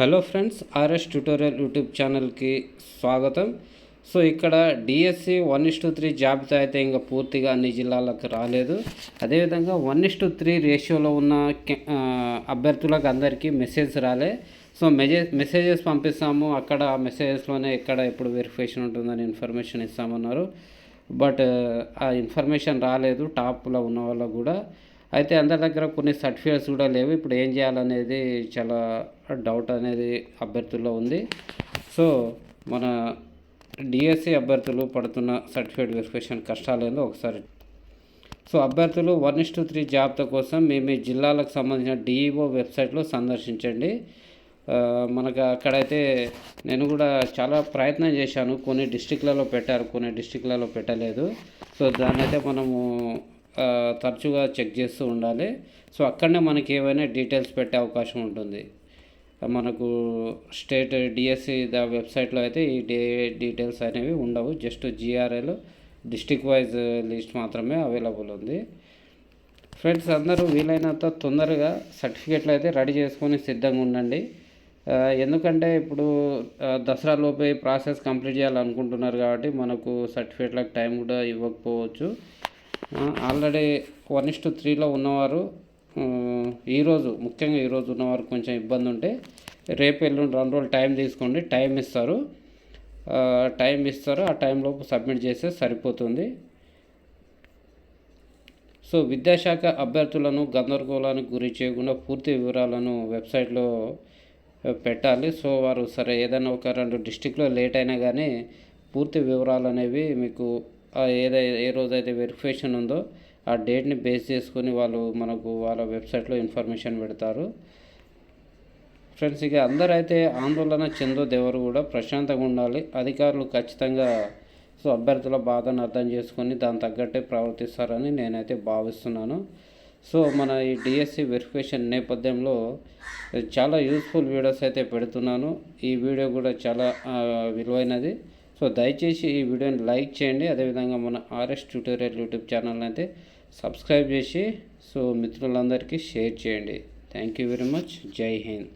Hello friends RS tutorial YouTube ఛానల్కి స్వాగతం. So ఇక్కడ DSC one is to three జాబితా అయితే ఇంకా పూర్తిగా అన్ని జిల్లాలకు రాలేదు. అదేవిధంగా వన్ ఇస్ టు త్రీ రేషియోలో ఉన్న కె- అభ్యర్థులకు అందరికీ మెసేజ్ రాలే. సో మెసేజ్ మెసేజెస్ పంపిస్తాము. అక్కడ మెసేజెస్లోనే ఎక్కడ ఎప్పుడు వెరిఫికేషన్ ఉంటుందని ఇన్ఫర్మేషన్ ఇస్తామన్నారు. బట్ ఆ ఇన్ఫర్మేషన్ రాలేదు. టాప్లో ఉన్న వాళ్ళకు కూడా. అయితే అందరి దగ్గర కొన్ని సర్టిఫికేట్స్ కూడా లేవు. ఇప్పుడు ఏం చేయాలనేది చాలా డౌట్ అనేది అభ్యర్థుల్లో ఉంది. సో మన డిఎస్సి అభ్యర్థులు పడుతున్న సర్టిఫికేట్ వెరిఫికేషన్ కష్టాలేదో ఒకసారి. సో అభ్యర్థులు వన్ ఇస్ టు త్రీ జాబితా కోసం మీ మీ జిల్లాలకు సంబంధించిన డిఈఓ వెబ్సైట్లో సందర్శించండి. మనకు అక్కడైతే నేను కూడా చాలా ప్రయత్నం చేశాను. కొన్ని డిస్టిక్లలో పెట్టారు కొన్ని డిస్టిక్లలో పెట్టలేదు. సో దాన్ని అయితే మనము తరచుగా చెక్ చేస్తూ ఉండాలి. సో అక్కడనే మనకి ఏవైనా డీటెయిల్స్ పెట్టే అవకాశం ఉంటుంది. మనకు స్టేట్ డిఎస్సి ద వెబ్సైట్లో అయితే ఈ డే డీటెయిల్స్ అనేవి ఉండవు. Just GRL district wise list మాత్రమే అవైలబుల్ ఉంది. ఫ్రెండ్స్ అందరూ వీలైనంత తొందరగా సర్టిఫికేట్లు అయితే రెడీ చేసుకొని సిద్ధంగా ఉండండి. ఎందుకంటే ఇప్పుడు దసరా లోపే ప్రాసెస్ కంప్లీట్ చేయాలనుకుంటున్నారు కాబట్టి మనకు సర్టిఫికేట్లకు టైం కూడా ఇవ్వకపోవచ్చు. ఆల్రెడీ వన్ ఇస్టు త్రీలో ఉన్నవారు ఈరోజు ముఖ్యంగా ఈరోజు ఉన్నవారు కొంచెం ఇబ్బంది ఉంటే రేపు ఎల్లుండి రెండు రోజులు టైం తీసుకోండి టైం ఇస్తారు. టైం ఇస్తారు ఆ టైంలోపు సబ్మిట్ చేస్తే సరిపోతుంది. సో విద్యాశాఖ అభ్యర్థులను గందరగోళానికి గురి చేయకుండా పూర్తి వివరాలను వెబ్సైట్లో పెట్టాలి. సో వారు సరే ఏదైనా ఒక రెండు డిస్టిక్లో లేట్ అయినా కానీ పూర్తి వివరాలు అనేవి మీకు ఏదైతే ఏ రోజైతే వెరిఫికేషన్ ఉందో ఆ డేట్ని బేస్ చేసుకొని వాళ్ళు మనకు వాళ్ళ వెబ్సైట్లో ఇన్ఫర్మేషన్ పెడతారు. ఫ్రెండ్స్ ఇక అందరూ అయితే ఆందోళన చెందోదెవరు కూడా ప్రశాంతంగా ఉండాలి. అధికారులు ఖచ్చితంగా సో అభ్యర్థుల బాధను అర్థం చేసుకొని దాని తగ్గట్టే ప్రవర్తిస్తారని నేనైతే భావిస్తున్నాను. సో మన ఈ డిఎస్సి వెరిఫికేషన్ నేపథ్యంలో చాలా యూస్ఫుల్ వీడియోస్ అయితే పెడుతున్నాను. ఈ వీడియో కూడా చాలా విలువైనది. సో దయచేసి ఈ వీడియోని లైక్ చేయండి. అదేవిధంగా మన ఆర్ఎస్ ట్యూటోరియల్ యూట్యూబ్ ఛానల్ అయితే సబ్స్క్రైబ్ చేసి సో మిత్రులందరికీ షేర్ చేయండి. Thank you very much. Jai Hind.